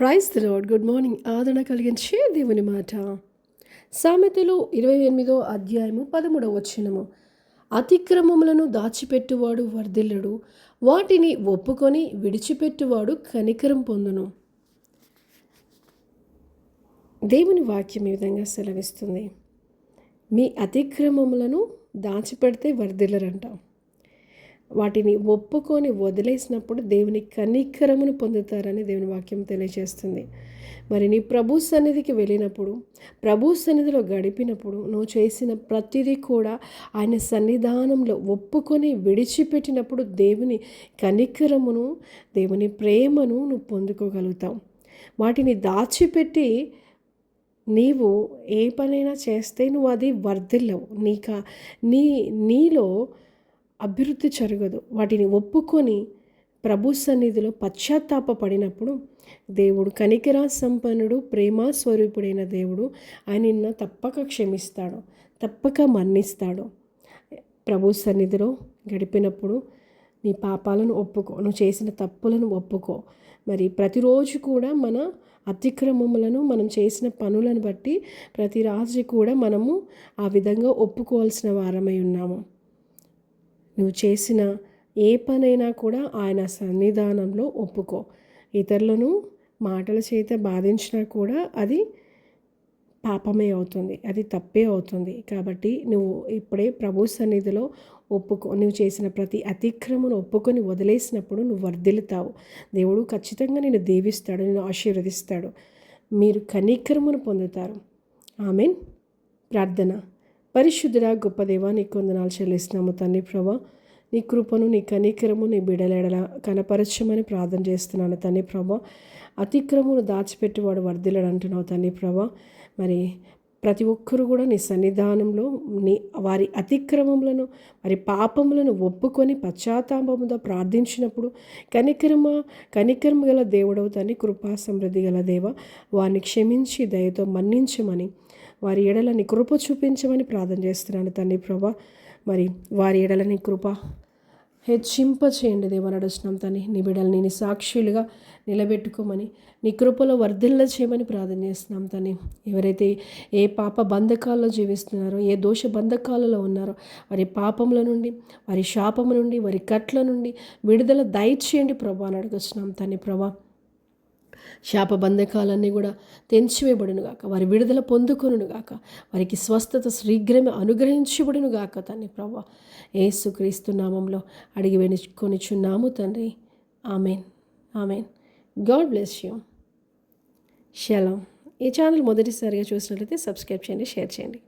Praise the Lord. Good morning. ఆదరణ కలిగించే దేవుని మాట. సామెతలు ఇరవై ఎనిమిదో అధ్యాయము పదమూడవ వచనము. అతిక్రమములను దాచిపెట్టువాడు వర్ధిల్లడు. వాటిని ఒప్పుకొని విడిచిపెట్టువాడు కనికరం పొందును. దేవుని వాక్యం ఈ విధంగా సెలవిస్తుంది. మీ అతిక్రమములను దాచిపెడితే వర్ధిల్లరంట. వాటిని ఒప్పుకొని వదిలేసినప్పుడు దేవుని కనికరమును పొందుతారని దేవుని వాక్యం తెలియజేస్తుంది. మరి నీ ప్రభు సన్నిధికి వెళ్ళినప్పుడు ప్రభు సన్నిధిలో గడిపినప్పుడు నువ్వు చేసిన ప్రతిదీ కూడా ఆయన సన్నిధానంలో ఒప్పుకొని విడిచిపెట్టినప్పుడు దేవుని కనికరమును దేవుని ప్రేమను నువ్వు పొందుకోగలుగుతావు. వాటిని దాచిపెట్టి నీవు ఏ పనైనా చేస్తే నువ్వు అది వర్ధిల్లవు. నీక నీ నీలో అభివృద్ధి జరగదు. వాటిని ఒప్పుకొని ప్రభు సన్నిధిలో పశ్చాత్తాప పడినప్పుడు దేవుడు కనికిరా సంపన్నుడు ప్రేమ స్వరూపుడైన దేవుడు ఆయన నిన్న తప్పక క్షమిస్తాడు తప్పక మన్నిస్తాడు. ప్రభు సన్నిధిలో గడిపినప్పుడు నీ పాపాలను ఒప్పుకో నువ్వు చేసిన తప్పులను ఒప్పుకో. మరి ప్రతిరోజు కూడా మన అతిక్రమములను మనం చేసిన పనులను బట్టి ప్రతి రాజు కూడా మనము ఆ విధంగా ఒప్పుకోవాల్సిన వారమై ఉన్నాము. నువ్వు చేసిన ఏ పనైనా కూడా ఆయన సన్నిధానంలో ఒప్పుకో. ఇతరులను మాటల చేత బాధించినా కూడా అది పాపమే అవుతుంది. అది తప్పే అవుతుంది. కాబట్టి నువ్వు ఇప్పుడే ప్రభు సన్నిధిలో ఒప్పుకో. నువ్వు చేసిన ప్రతి అతిక్రమను ఒప్పుకొని వదిలేసినప్పుడు నువ్వు వర్ధిల్లుతావు. దేవుడు ఖచ్చితంగా నేను దీవిస్తాడు నేను ఆశీర్వదిస్తాడు. మీరు కనిక్రమను పొందుతారు. ఆమెన్. ప్రార్థన. పరిశుద్ధుడా గొప్ప దేవా నీ కొందనాలు చెల్లిస్తున్నాము తండ్రి ప్రభా. నీ కృపను నీ కనీకరము నీ బిడలేడల కనపరచమని ప్రార్థన చేస్తున్నాను తండ్రి ప్రభా. అతిక్రమును దాచిపెట్టేవాడు వర్ధిలడు అంటున్నావు తండ్రి ప్రభా. మరి ప్రతి ఒక్కరు కూడా నీ సన్నిధానంలో నీ వారి అతిక్రమములను వారి పాపములను ఒప్పుకొని పశ్చాత్తాపముతో ప్రార్థించినప్పుడు కనికరమ కనికరమ గల దేవుడవుతాన్ని కృపా సమృద్ధి గల దేవ. వారిని క్షమించి దయతో మన్నించమని వారి ఎడలని కృప చూపించమని ప్రార్థన చేస్తున్నాను తండ్రి ప్రభా. మరి వారి ఎడలని కృప హెచ్చింప చేయండి దేవ నడుస్తున్నాం తని నీ బిడ్డల్ని నీ సాక్షులుగా నిలబెట్టుకోమని నీ కృపలో వర్ధిల్ల చేయమని ప్రార్థన చేస్తున్నాం తని ఎవరైతే ఏ పాప బంధకాల్లో జీవిస్తున్నారో ఏ దోష బంధకాలలో ఉన్నారో వారి పాపముల నుండి వారి శాపము నుండి వారి కట్ల నుండి విడుదల దయచేయండి ప్రభా అని అడుగుతున్నాం తని ప్రభా. శాపబంధకాలన్నీ కూడా తెంచివేయబడును గాక వారి విడుదల పొందుకొనును గాక వారికి స్వస్థత శీఘ్రమే అనుగ్రహించబడును గాక తండ్రి ప్రభా. ఏసుక్రీస్తు నామంలో అడిగి వెనుకొనిచున్నాము తండ్రి. Amen. Amen. God bless you. Shalom. ఈ ఛానల్ మొదటిసారిగా చూసినట్లయితే సబ్స్క్రైబ్ చేయండి షేర్ చేయండి.